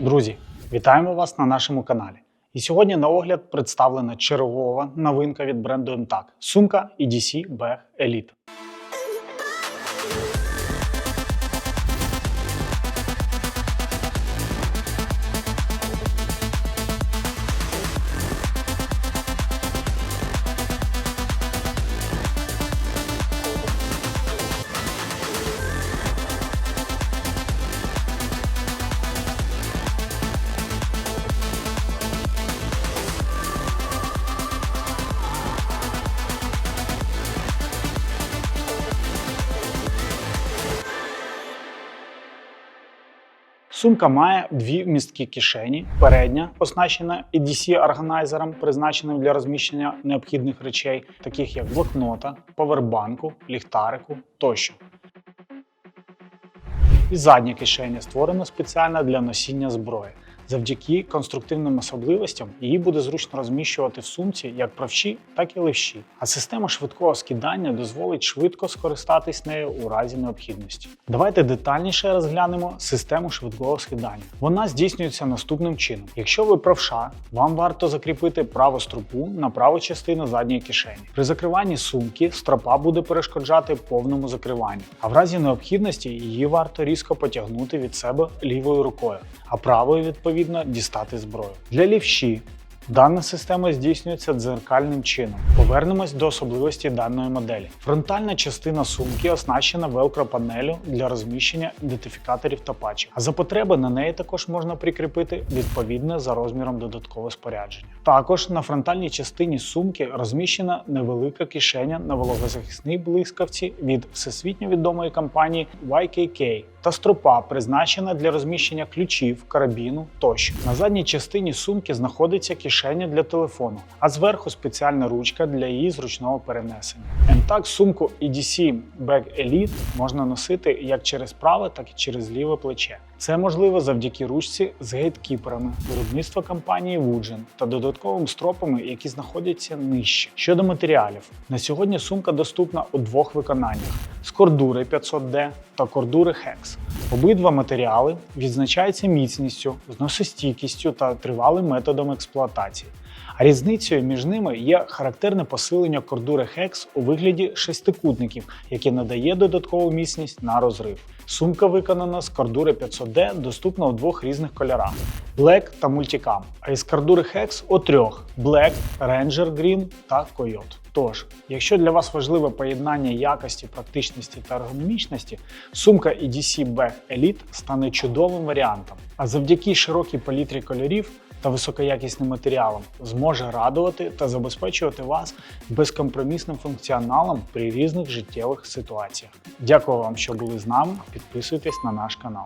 Друзі, вітаємо вас на нашому каналі. І сьогодні на огляд представлена чергова новинка від бренду MTAC – сумка EDC Bag Elite. Сумка має дві вмісткі кишені. Передня оснащена EDC органайзером, призначеним для розміщення необхідних речей, таких як блокнота, повербанку, ліхтарику тощо. І задня кишеня створена спеціально для носіння зброї. Завдяки конструктивним особливостям її буде зручно розміщувати в сумці як правші, так і левші. А система швидкого скидання дозволить швидко скористатись нею у разі необхідності. Давайте детальніше розглянемо систему швидкого скидання. Вона здійснюється наступним чином: якщо ви правша, вам варто закріпити праву стропу на праву частину задньої кишені. При закриванні сумки стропа буде перешкоджати повному закриванню, а в разі необхідності її варто різко потягнути від себе лівою рукою, а правою відповідно дістати зброю. Для лівші Дана система здійснюється дзеркальним чином. Повернемось до особливості даної моделі. Фронтальна частина сумки оснащена велкро-панелю для розміщення ідентифікаторів та патчів. А за потреби на неї також можна прикріпити відповідне за розміром додаткове спорядження. Також на фронтальній частині сумки розміщена невелика кишеня на вологозахисній блискавці від всесвітньо відомої компанії YKK та стропа, призначена для розміщення ключів, карабіну тощо. На задній частині сумки знаходиться кишеня для телефону, а зверху спеціальна ручка для її зручного перенесення. MTAC сумку EDC Bag Elite можна носити як через праве, так і через ліве плече. Це можливо завдяки ручці з гейткіперами виробництва компанії Woodgen та додатковими стропами, які знаходяться нижче. Щодо матеріалів, на сьогодні сумка доступна у двох виконаннях: з кордури 500D та кордури Hex. Обидва матеріали відзначаються міцністю, зносостійкістю та тривалим методом експлуатації. Різницею між ними є характерне посилення кордури Hex у вигляді шестикутників, яке надає додаткову міцність на розрив. Сумка виконана з кордури 500D, доступна у двох різних кольорах: Black та Multicam. А із кордури Hex у трьох: Black, Ranger Green та Coyote. Тож, якщо для вас важливе поєднання якості, практичності та ергономічності, сумка EDC Bag Elite стане чудовим варіантом. А завдяки широкій палітрі кольорів та високоякісним матеріалом зможе радувати та забезпечувати вас безкомпромісним функціоналом при різних життєвих ситуаціях. Дякую вам, що були з нами. Підписуйтесь на наш канал.